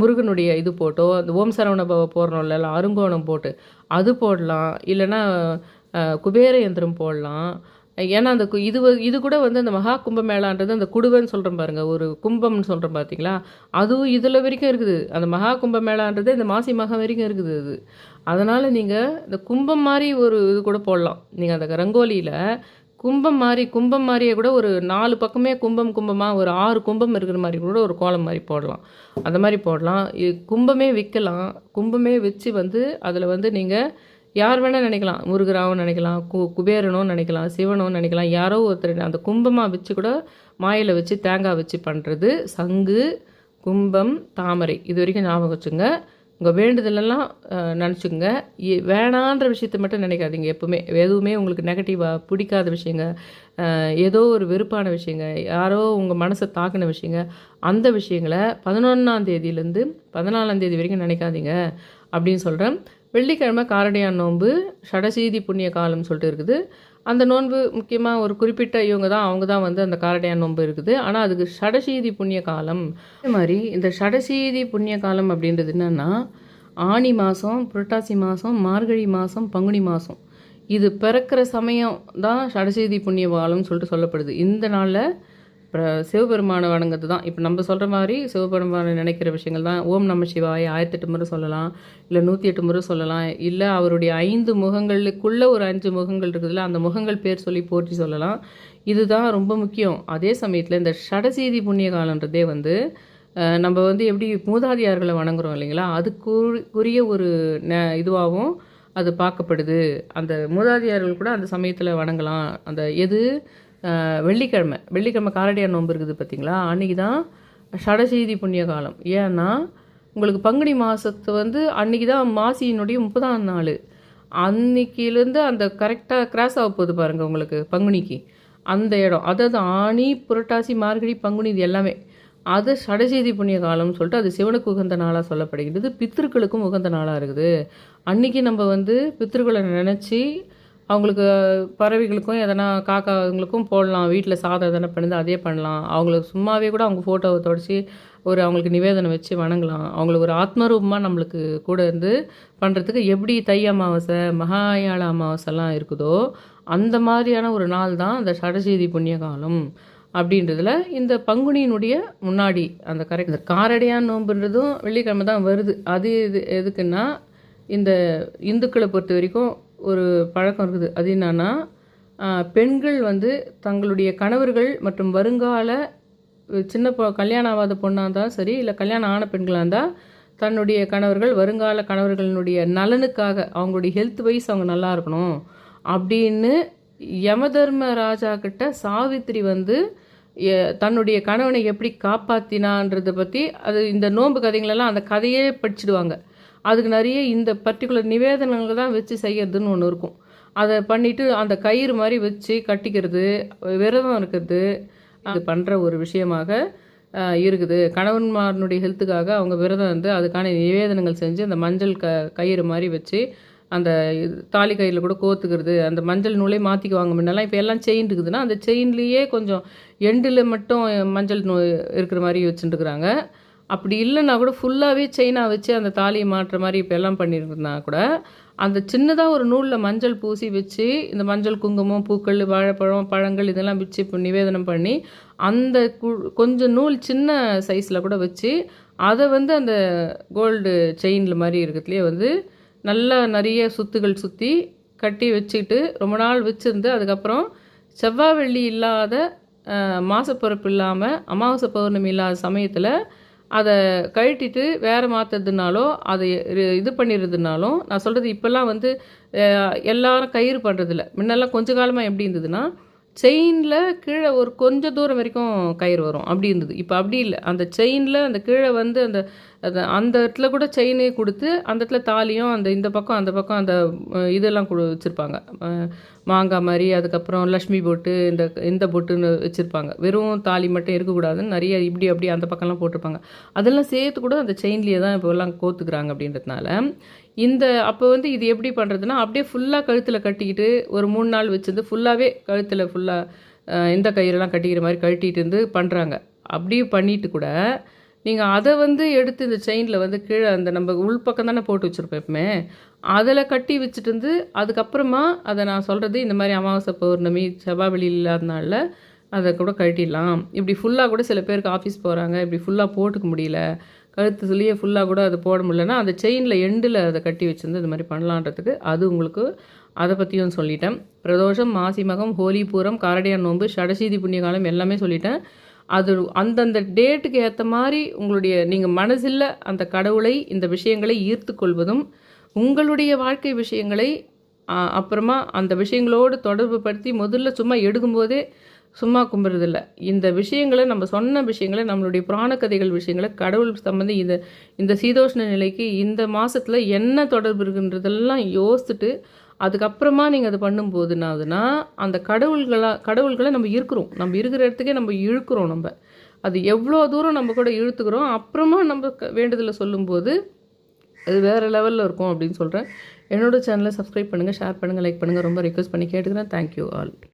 முருகனுடைய இது போட்டோ அந்த ஓம் சரவண பவ போடுறோம்ல இல்லை அருங்கோணம் போட்டு அது போடலாம். இல்லைன்னா குபேர யந்திரம் போடலாம். ஏன்னா அந்த கு- இது இது கூட வந்து அந்த மகா கும்பமேளான்றது அந்த குடுவைன்னு சொல்கிறோம் பாருங்கள் ஒரு கும்பம்னு சொல்கிறோம் பார்த்தீங்களா அதுவும் இதில் வரைக்கும் இருக்குது. அந்த மகா கும்பமேளான்றது இந்த மாசி மகம் வரைக்கும் இருக்குது அது. அதனால் நீங்கள் இந்த கும்பம் மாதிரி ஒரு இது கூட போடலாம். நீங்கள் அந்த ரங்கோலியில் கும்பம் மாதிரி கும்பம் மாதிரியே கூட ஒரு நாலு பக்கமே கும்பம் கும்பமாக ஒரு ஆறு கும்பம் இருக்கிற மாதிரி கூட ஒரு கோலம் மாதிரி போடலாம். அந்த மாதிரி போடலாம். இது கும்பமே விற்கலாம் கும்பமே வச்சு வந்து அதில் வந்து நீங்கள் யார் வேணால் நினைக்கலாம். முருகராவும் நினைக்கலாம் கு குபேரனும் நினைக்கலாம் சிவனும் நினைக்கலாம். யாரோ ஒருத்தர் அந்த கும்பமாக வச்சு கூட மாயில வச்சு தேங்காய் வச்சு பண்ணுறது சங்கு கும்பம் தாமரை. இது வரைக்கும் ஞாபகம் வச்சுங்க உங்கள் வேண்டுதலெல்லாம் நினச்சிக்கோங்க. வேணான்ற விஷயத்தை மட்டும் நினைக்காதீங்க எப்போவுமே. எதுவுமே உங்களுக்கு நெகட்டிவாக பிடிக்காத விஷயங்க. ஏதோ ஒரு வெறுப்பான விஷயங்க. யாரோ உங்கள் மனசை தாக்கின விஷயங்க. அந்த விஷயங்களை பதினொன்றாம் தேதியிலேருந்து பதினாலாம் தேதி வரைக்கும் நினைக்காதீங்க அப்படின்னு சொல்கிறேன் வெள்ளிக்கிழமை காரடியான் நோன்பு சடசீதி புண்ணிய காலம்னு சொல்லிட்டு இருக்குது. அந்த நோன்பு முக்கியமாக ஒரு குறிப்பிட்ட இவங்க தான் அவங்க தான் வந்து அந்த காரடையான் நோன்பு இருக்குது. ஆனால் அதுக்கு சடசீதி புண்ணிய காலம். அதே மாதிரி இந்த சடசீதி புண்ணிய காலம் அப்படின்றது என்னென்னா ஆனி மாதம் புரட்டாசி மாதம் மார்கழி மாதம் பங்குனி மாதம் இது பிறக்கிற சமயம் தான் சடசீதி புண்ணிய காலம்னு சொல்லிட்டு சொல்லப்படுது. இந்த நாளில் சிவபெருமானை வணங்குறது தான் இப்போ நம்ம சொல்கிற மாதிரி சிவபெருமானை நினைக்கிற விஷயங்கள் தான். ஓம் நம சிவாய் ஆயிரத்தெட்டு முறை சொல்லலாம். இல்லை நூற்றி எட்டு முறை சொல்லலாம். இல்லை அவருடைய ஐந்து முகங்களுக்குள்ளே ஒரு அஞ்சு முகங்கள் இருக்குதுல்ல அந்த முகங்கள் பேர் சொல்லி போற்றி சொல்லலாம். இதுதான் ரொம்ப முக்கியம். அதே சமயத்தில் இந்த ஷடசீதி புண்ணிய காலன்றதே வந்து நம்ம வந்து எப்படி மூதாதியார்களை வணங்குறோம் இல்லைங்களா? அதுக்குரிய ஒரு ந இதுவாகவும் அது பார்க்கப்படுது. அந்த மூதாதியார்கள் கூட அந்த சமயத்தில் வணங்கலாம். அந்த எது? வெள்ளிக்கிழமை. வெள்ளிக்கிழமை காலடியார் நோன்பு இருக்குது பார்த்தீங்களா? அன்றைக்கி தான் சடசெய்தி புண்ணிய காலம். ஏன்னா உங்களுக்கு பங்குனி மாதத்து வந்து அன்றைக்கி தான் மாசியினுடைய முப்பதாம் நாள். அன்னைக்கிலேருந்து அந்த கரெக்டாக கிராஸ் ஆக போகுது பாருங்கள் உங்களுக்கு பங்குனிக்கு. அந்த இடம். அதாவது ஆணி புரட்டாசி மார்கழி பங்குனி இது எல்லாமே. அது சடசெய்தி புண்ணிய காலம்னு சொல்லிட்டு அது சிவனுக்கு உகந்த நாளாக சொல்லப்படுகிறது பித்திருக்களுக்கும் உகந்த நாளாக இருக்குது. அன்னைக்கு நம்ம வந்து பித்திருக்களை நினச்சி அவங்களுக்கு பறவைகளுக்கும் எதனா காக்காங்களுக்கும் போடலாம். வீட்டில் சாதம் எதனா பண்ணுது அதே பண்ணலாம். அவங்களுக்கு சும்மாவே கூட அவங்க ஃபோட்டோவை தொடச்சி ஒரு அவங்களுக்கு நிவேதனை வச்சு வணங்கலாம். அவங்களுக்கு ஒரு ஆத்மரூபமாக நம்மளுக்கு கூட இருந்து பண்ணுறதுக்கு எப்படி தை அமாவாசை மகாயாள அமாவாசைலாம் இருக்குதோ அந்த மாதிரியான ஒரு நாள் தான் அந்த சடசீதி புண்ணிய காலம் அப்படின்றதுல இந்த பங்குனியினுடைய முன்னாடி அந்த கரெக்ட் இந்த காரடையான் நோன்புன்றதும் வெள்ளிக்கிழமை தான் வருது. அது இது எதுக்குன்னா இந்த இந்துக்களை பொறுத்த வரைக்கும் ஒரு பழக்கம் இருக்குது. அது என்னன்னா பெண்கள் வந்து தங்களுடைய கணவர்கள் மற்றும் வருங்கால சின்ன பொ கல்யாணம் ஆகாத பொண்ணாக இருந்தால் சரி இல்லை கல்யாணம் ஆன பெண்களாக இருந்தால் தன்னுடைய கணவர்கள் வருங்கால கணவர்களினுடைய நலனுக்காக அவங்களுடைய ஹெல்த் வைஸ் அவங்க நல்லா இருக்கணும் அப்படின்னு யமதர்ம ராஜா கிட்ட சாவித்திரி வந்து தன்னுடைய கணவனை எப்படி காப்பாத்தினான்றதை பற்றி அது இந்த நோன்பு கதைங்களெல்லாம் அந்த கதையே படிச்சிடுவாங்க. அதுக்கு நிறைய இந்த பர்டிகுலர் நிவேதனங்கள் தான் வச்சு செய்யறதுன்னு ஒன்று இருக்கும். அதை பண்ணிவிட்டு அந்த கயிறு மாதிரி வச்சு கட்டிக்கிறது விரதம் இருக்கிறது அது பண்ணுற ஒரு விஷயமாக இருக்குது. கணவன்மாரனுடைய ஹெல்த்துக்காக அவங்க விரதம் வந்து அதுக்கான நிவேதனங்கள் செஞ்சு அந்த மஞ்சள் க கயிறு மாதிரி வச்சு அந்த இது தாலி கயிறில் கூட கோத்துக்கிறது அந்த மஞ்சள் நூலே மாற்றிக்குவாங்க முன்னெல்லாம். இப்போ எல்லாம் செயின் இருக்குதுன்னா அந்த செயின்லேயே கொஞ்சம் எண்டில் மட்டும் மஞ்சள் நூ இருக்கிற மாதிரி வச்சுட்டுருக்குறாங்க. அப்படி இல்லைன்னா கூட ஃபுல்லாகவே செயினாக வச்சு அந்த தாலியை மாட்டுற மாதிரி இப்போ எல்லாம் பண்ணியிருந்தா கூட அந்த சின்னதாக ஒரு நூலில் மஞ்சள் பூசி வச்சு இந்த மஞ்சள் குங்குமம் பூக்கள் வாழைப்பழம் பழங்கள் இதெல்லாம் வச்சு இப்போ நிவேதனம் பண்ணி அந்த கொஞ்சம் நூல் சின்ன சைஸில் கூட வச்சு அதை வந்து அந்த கோல்டு செயினில் மாதிரி இருக்கிறதுலே வந்து நல்லா நிறைய சுத்துகள் சுற்றி கட்டி வச்சுக்கிட்டு ரொம்ப நாள் வச்சுருந்து அதுக்கப்புறம் செவ்வாய் வெள்ளி இல்லாத மாசப்பிறப்பு இல்லாமல் அமாவாசை பௌர்ணமி இல்லாத சமயத்தில் அதை கழட்டிட்டு வேறு மாற்றுறதுனாலோ அதை இது பண்ணிடுறதுனாலும் நான் சொல்கிறது இப்போல்லாம் வந்து எல்லாரும் கயிறு பண்ணுறதில்ல முன்னெல்லாம் கொஞ்ச காலமாக எப்படி இருந்ததுன்னா செயினில் கீழே ஒரு கொஞ்சம் தூரம் வரைக்கும் கயிறு வரும். அப்படி இருந்தது. இப்போ அப்படி இல்லை. அந்த செயினில் அந்த கீழே வந்து அந்த அந்த அந்த இடத்துல கூட செயினே கொடுத்து அந்த இடத்துல தாலியும் அந்த இந்த பக்கம் அந்த பக்கம் அந்த இதெல்லாம் கொடு வச்சுருப்பாங்க. மாங்காய் மாதிரி அதுக்கப்புறம் லக்ஷ்மி பொட்டு இந்த இந்த பொட்டுன்னு வச்சுருப்பாங்க. வெறும் தாலி மட்டும் இருக்கக்கூடாதுன்னு நிறைய இப்படி அப்படி அந்த பக்கம்லாம் போட்டிருப்பாங்க. அதெல்லாம் சேர்த்து கூட அந்த செயின்லேயே தான் இப்போ எல்லாம் கோத்துக்கிறாங்க அப்படின்றதுனால இந்த அப்போ வந்து இது எப்படி பண்ணுறதுன்னா அப்படியே ஃபுல்லாக கழுத்தில் கட்டிக்கிட்டு ஒரு மூணு நாள் வச்சுருந்து ஃபுல்லாகவே கழுத்தில் ஃபுல்லாக இந்த கயிறெல்லாம் கட்டிக்கிற மாதிரி கழட்டிட்டு இருந்து பண்ணுறாங்க அப்படியே பண்ணிட்டு கூட நீங்கள் அதை வந்து எடுத்து இந்த செயினில் வந்து கீழே அந்த நம்ம உள்பக்கம் தானே போட்டு வச்சுருப்போம் எப்பவுமே அதில் கட்டி வச்சுட்டு இருந்து அதுக்கப்புறமா அதை நான் சொல்கிறது இந்த மாதிரி அமாவாசை பௌர்ணமி செவ்வாய் வெள்ளி இல்லாத நாளில் அதை கூட கழட்டிடலாம். இப்படி ஃபுல்லாக கூட சில பேருக்கு ஆஃபீஸ் போகிறாங்க இப்படி ஃபுல்லாக போட்டுக்க முடியல கழுத்து சொல்லியே ஃபுல்லாக கூட அது போட முடியலன்னா அந்த செயினில் எண்டில் அதை கட்டி வச்சுருந்து இது மாதிரி பண்ணலான்றதுக்கு அது உங்களுக்கு அதை பற்றியும் சொல்லிட்டேன். பிரதோஷம் மாசிமகம் ஹோலி பூரம் காரடியான் நோன்பு ஷடசீதி புண்ணிய காலம் எல்லாமே சொல்லிட்டேன். அது அந்தந்த டேட்டுக்கு ஏற்ற மாதிரி உங்களுடைய நீங்கள் மனசில் அந்த கடவுளை இந்த விஷயங்களை ஈர்த்து கொள்வதும் உங்களுடைய வாழ்க்கை விஷயங்களை அப்புறமா அந்த விஷயங்களோடு தொடர்பு படுத்தி முதல்ல சும்மா எடுக்கும்போதே சும்மா கும்பிட்றதில்ல. இந்த விஷயங்களை நம்ம சொன்ன விஷயங்களை நம்மளுடைய புராண கதைகள் விஷயங்களை கடவுள் சம்மந்தி இந்த இந்த சீதோஷ்ண நிலைக்கு இந்த மாதத்தில் என்ன தொடர்பு இருக்குன்றதெல்லாம் யோசிச்சுட்டு அதுக்கப்புறமா நீங்கள் அது பண்ணும்போது அந்த கடவுள்களாக கடவுள்களை நம்ம இருக்கிறோம். நம்ம இருக்கிற இடத்துக்கே நம்ம இழுக்கிறோம் நம்ம. அது எவ்வளோ தூரம் நம்ம கூட இழுத்துக்கிறோம் அப்புறமா நம்ம க- வேண்டுதலை சொல்லும்போது அது வேறு லெவலில் இருக்கும் அப்படின்னு சொல்கிறேன் என்னோட சேனலை சப்ஸ்கிரைப் பண்ணுங்கள் ஷேர் பண்ணுங்கள் லைக் பண்ணுங்கள் ரொம்ப ரிக்வஸ்ட் பண்ணி கேட்டுக்கிறேன். Thank you all